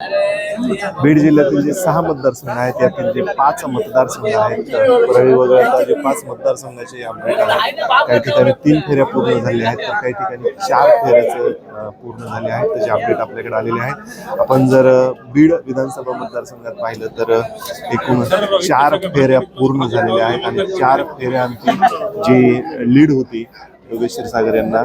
बीड जिल्ह्यातील जे सहा मतदारसंघ आहेत यातील जे पाच मतदारसंघ आहेत परळी वगळता जे पाच मतदारसंघाचे अपडेट आहेत काही ठिकाणी तीन फेऱ्या पूर्ण झाल्या आहेत तर काही ठिकाणी चार फेऱ्याचं पूर्ण झाले आहेत. त्याचे अपडेट आपल्याकडे आलेले आहेत आपण जर बीड विधानसभा मतदारसंघात पाहिलं तर एकूण चार फेऱ्या पूर्ण झालेल्या आहेत आणि चार फेऱ्यांची जी लीड होती योगेश क्षीरसागर यांना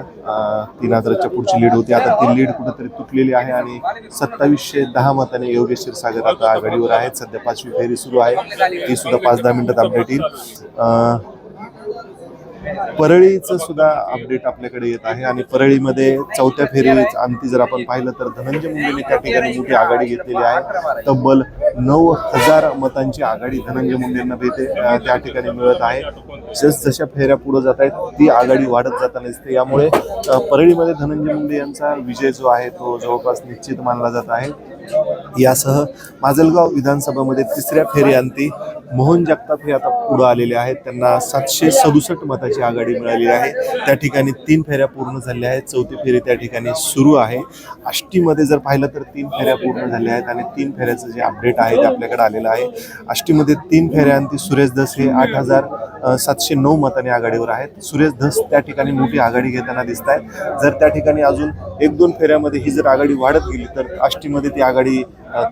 तीन हजाराच्या पुढची लीड होती. आता ती लीड कुठेतरी तुटलेली आहे आणि सत्तावीसशे दहा मताने योगेश क्षीरसागर आता आघाडीवर आहेत. सध्या पाचवी फेरी सुरू आहे. ती सुद्धा पाच दहा मिनिटात अपडेट येईल. परळीचं सुद्धा अपडेट आपल्याकडे येत आहे आणि परळीमध्ये चौथ्या फेरी अंती जर आपण पाहिलं तर धनंजय मुंडेने त्या ठिकाणी मोठी आघाडी घेतलेली आहे. तब्बल नऊ हजार मतांची आघाडी धनंजय मुंडेंना भेटे त्या ठिकाणी मिळत आहे. जस जशा फेऱ्या पुढे जात आहेत ती आघाडी वाढत जाताना दिसते. यामुळे परळीमध्ये धनंजय मुंडे यांचा विजय जो आहे तो जवळपास निश्चित मानला जात आहे. यासह माजलगाव विधानसभामध्ये तिसऱ्या फेरी अंती मोहन जगताप हे आता पुढे आलेले आहेत. त्यांना सातशे सदुसष्ट मताची आघाडी मिळाली आहे. त्या ठिकाणी तीन फेऱ्या पूर्ण झाल्या आहेत. चौथी फेरी त्या ठिकाणी सुरू आहे. आष्टीमध्ये जर पाहिलं तर तीन फेऱ्या पूर्ण झाल्या आहेत आणि तीन फेऱ्याचं जे अपडेट आहे ते आपल्याकडे आलेलं आहे. आष्टीमध्ये तीन फेऱ्यांती सुरेश धस हे आठ हजार सातशे नऊ मताने आघाडीवर आहेत. सुरेश धस त्या ठिकाणी मोठी आघाडी घेताना दिसत आहेत. जर त्या ठिकाणी अजून एक दोन फेऱ्यामध्ये ही जर आघाडी वाढत गेली तर आष्टीमध्ये ती आघाडी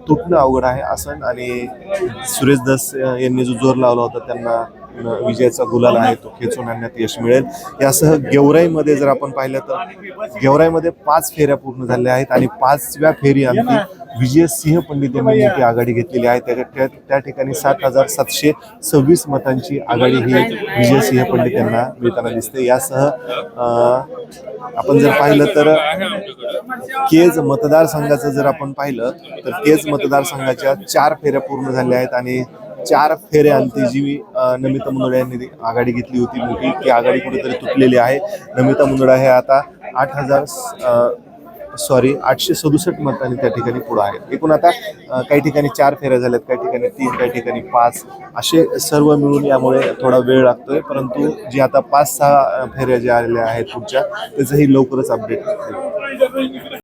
तुटणं अवघड आहे असं आणि सुरेश दस यांनी जो जोर लावला होता त्यांना विजयाचा गुलाल आहे तो खेचून आणण्यात यश मिळेल. यासह गेवराईमध्ये जर आपण पाहिलं तर गेवराईमध्ये पाच फेऱ्या पूर्ण झाल्या आहेत आणि पाचव्या फेरी आमची विजय सिंह पंडित यांनी मोठी आघाडी घेतलेली आहे. त्या त्या- त्या ठिकाणी सात हजार सातशे सव्वीस मतांची आघाडी ही विजय सिंह पंडित यांना मिळताना दिसते. यासह आपण जर पाहिलं तर केज मतदारसंघाचं जर आपण पाहिलं तर केज मतदारसंघाच्या चार फेऱ्या पूर्ण झाल्या आहेत आणि चार फेऱ्यांती जी नमिता मुंदडा यांनी आघाडी घेतली होती मोठी ती आघाडी कुठेतरी तुटलेली आहे. नमिता मुंदडा हे आता आठ हजार सॉरी आठशे सदुसष्ट मतांनी त्या ठिकाणी पुढं आहेत. एकूण आता काही ठिकाणी चार फेऱ्या झाल्यात काही ठिकाणी तीन काही ठिकाणी पाच. असे सर्व मिळून यामुळे थोडा वेळ लागतोय परंतु जी आता पाच सहा फेऱ्या ज्या आलेल्या आहेत पुढच्या त्याचंही लवकरच अपडेट